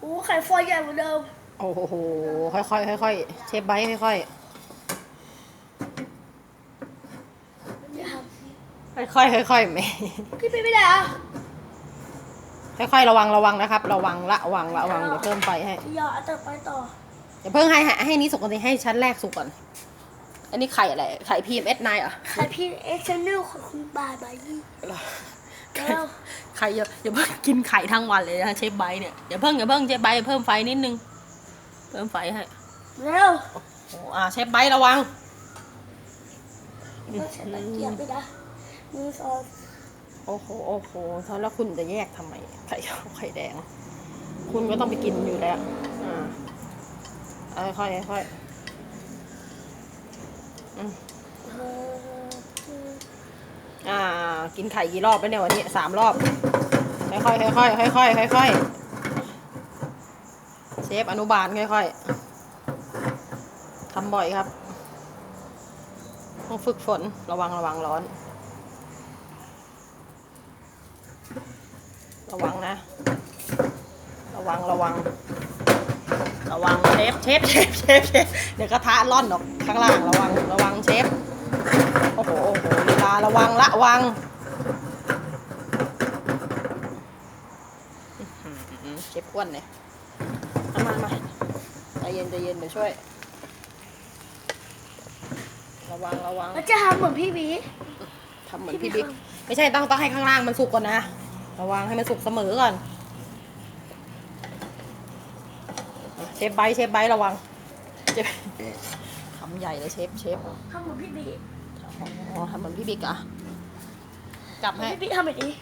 โอ้ไข่ฟอยใหญ่เหมือนเดิม โอ้โห ค่อยๆค่อยๆเชฟไบต์ค่อยอย่าทๆค่อยๆค่อยๆไม่ำพี่ไปไม่ได้อะค่อยๆระวังระวังนะครับ ระวังละวังละวังเดี๋ยวเพิ่มไฟให้อย่าเอาแต่ไปต่อเดี๋ยวเพิ่งให้ให้ให้นี้สุกก่อนสิให้ชั้นแรกสุกก่อน อันนี้ไข่อะไร ไข่พีเอสไนเหรอ ไข่พี่เอ็กซ์เนลของคุณบายบายยี่ แล้วไข่อย่าอย่าเพิ่งกินไข่ทั้งวันเลยนะเชฟไบต์เนี่ยอย่าเพิ่งอย่าเพิ่งเชฟไบต์เพิ่มไฟนิดนึง เพิ่มไฟให้เร็วโอ้อ่าเชฟไบต์ระวังต้องใช้ตะเกียบไปนะมือสองโอ้โหโอ้โหแล้วคุณจะแยกทำไมไข่ขาวไข่แดง คุณก็ต้องไปกินอยู่แล้วอ่าเอาค่อยๆค่อยๆอืมเอออ่า กินไข่กี่รอบไปเนี่ยวันนี้สามรอบ ค่อยๆค่อยๆค่อยๆค่อยๆเชฟอนุบาลค่อยๆทำบ่อยครับต้องฝึกฝนระวังระวังร้อน ระวังนะ ระวังระวัง ระวังเชฟเชฟเชฟเชฟเชฟเดี๋ยวกระทะร่อนออกข้างล่างระวังระวังเชฟโอ้โหโอ้โหเวลาระวังละวังอื้อหือ เชฟอ้วนเนี่ยเอามามาใจเย็นใจเย็นเดี๋ยวช่วย ระวังระวังแล้วจะทำเหมือนพี่บีทำเหมือนพี่บิ๊กไม่ใช่ต้องต้องให้ข้างล่างมันสุกก่อนนะ ระวังให้มันสุกเสมอก่อนอะเชฟไบท์เชฟไบท์ระวังเชฟทำใหญ่เลยเชฟเชฟทำเหมือนพี่บีอ๋อทำเหมือนพี่บิ๊กอะจับให้พี่บีทำแบบนี้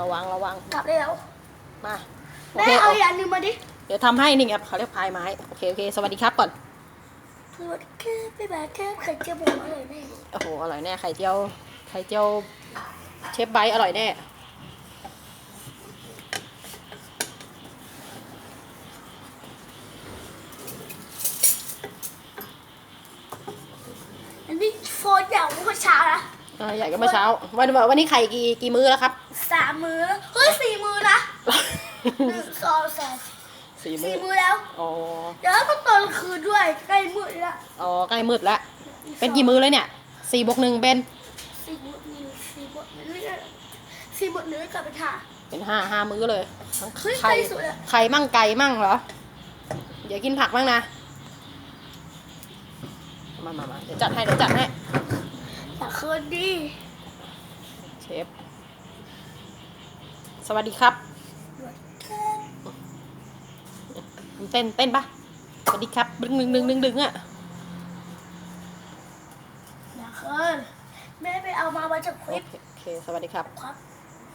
ระวังระวังกลับได้แล้วมาโอแม่เคเอาเอาอีกอันหนึงมาดิเดี๋ยวทำให้นี่ไงเขาเรียกพายไม้โอเคโอเคสวัสดีครับก่อนคือแค่พี่แบบแค่ไข่เจียวผมอร่อยแม่โอ้โหอร่อยแน่ไข่เจียวไข่เจียวเชฟไบท์อร่อยแน่อันนี้โฟนอย่างเมื่อเช้านะอ่าใหญ่ก็เมื่อเช้าวันวันนี้ไข่กี่กี่มื้อแล้วครับ สามมือเฮ้ยสี่มือนะหนึ่งสองสามสี่มื้สี่อมือแล้ว อ๋อเดี๋ยวก็ตอนคืนด้วยใกล้มืดแล้วอ๋อใกล้มืดแล้วเป็นกี่มื้อเลยเนี่ยสี่บวกหนึ่งเป็นสี่มือหนึ่งสี่มือหนึ่งสี่มือหนึ่งกลับไปถ่าย เป็นห้าห้ามื้อเลยทั้งเฮ้ยไข่ไข่สวยอะ ไข่มั่งไก่มั่งเหรอ เดี๋ยวกินผักบ้างนะ มามามาเดี๋ยวจัดให้เดี๋ยวจัดให้อยากคืนดี เชฟ สวัสดีครับ เต้นเต้นปะสวัสดีครับดึงดึงดึงดึงดึงอะอยากคืนแม่ไปเอามามาจากคโอลิปเคโอเค สวัสดีครับครับ